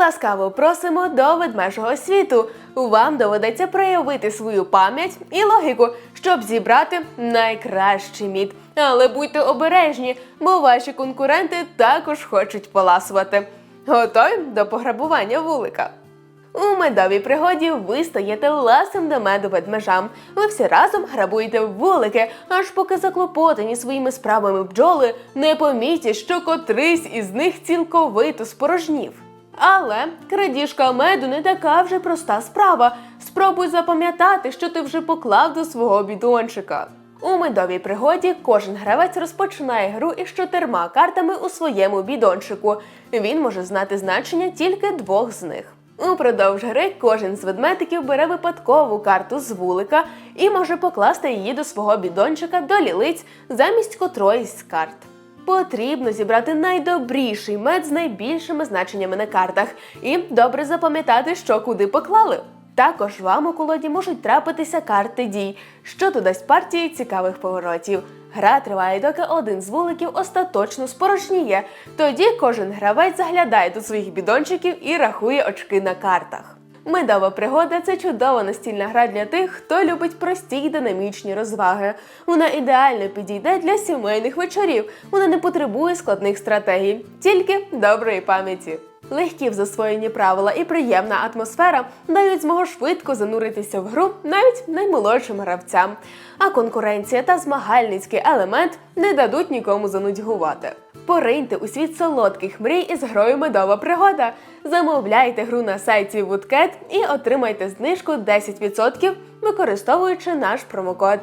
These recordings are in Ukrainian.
Ласкаво просимо до ведмежого світу. Вам доведеться проявити свою пам'ять і логіку, щоб зібрати найкращий мід. Але будьте обережні, бо ваші конкуренти також хочуть поласувати. Готові до пограбування вулика? У медовій пригоді ви стаєте ласим до меду ведмежам. Ви всі разом грабуєте вулики, аж поки заклопотані своїми справами бджоли не помітять, що котрийсь із них цілковито спорожнів. Але крадіжка меду не така вже проста справа. Спробуй запам'ятати, що ти вже поклав до свого бідончика. У медовій пригоді кожен гравець розпочинає гру із чотирма картами у своєму бідончику. Він може знати значення тільки двох з них. Упродовж гри кожен з ведмедиків бере випадкову карту з вулика і може покласти її до свого бідончика до лілиць замість котроїсь з карт. Потрібно зібрати найдобріший мед з найбільшими значеннями на картах і добре запам'ятати, що куди поклали. Також вам у колоді можуть трапитися карти дій, що додасть партії цікавих поворотів. Гра триває, доки один з вуликів остаточно спорожніє. Тоді кожен гравець заглядає до своїх бідончиків і рахує очки на картах. Медова пригода це чудова настільна гра для тих, хто любить прості й динамічні розваги. Вона ідеально підійде для сімейних вечорів. Вона не потребує складних стратегій, тільки доброї пам'яті. Легкі в засвоєнні правила і приємна атмосфера дають змогу швидко зануритися в гру навіть наймолодшим гравцям. А конкуренція та змагальницький елемент не дадуть нікому занудьгувати. Пориньте у світ солодких мрій із грою медова пригода. Замовляйте гру на сайті Woodcat і отримайте знижку 10%, використовуючи наш промокод.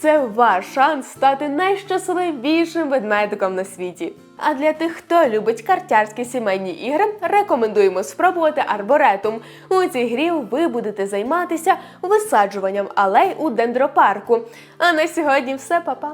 Це ваш шанс стати найщасливішим ведмедиком на світі. А для тих, хто любить картярські сімейні ігри, рекомендуємо спробувати арборетум. У цій грі ви будете займатися висаджуванням алей у дендропарку. А на сьогодні все, па-па!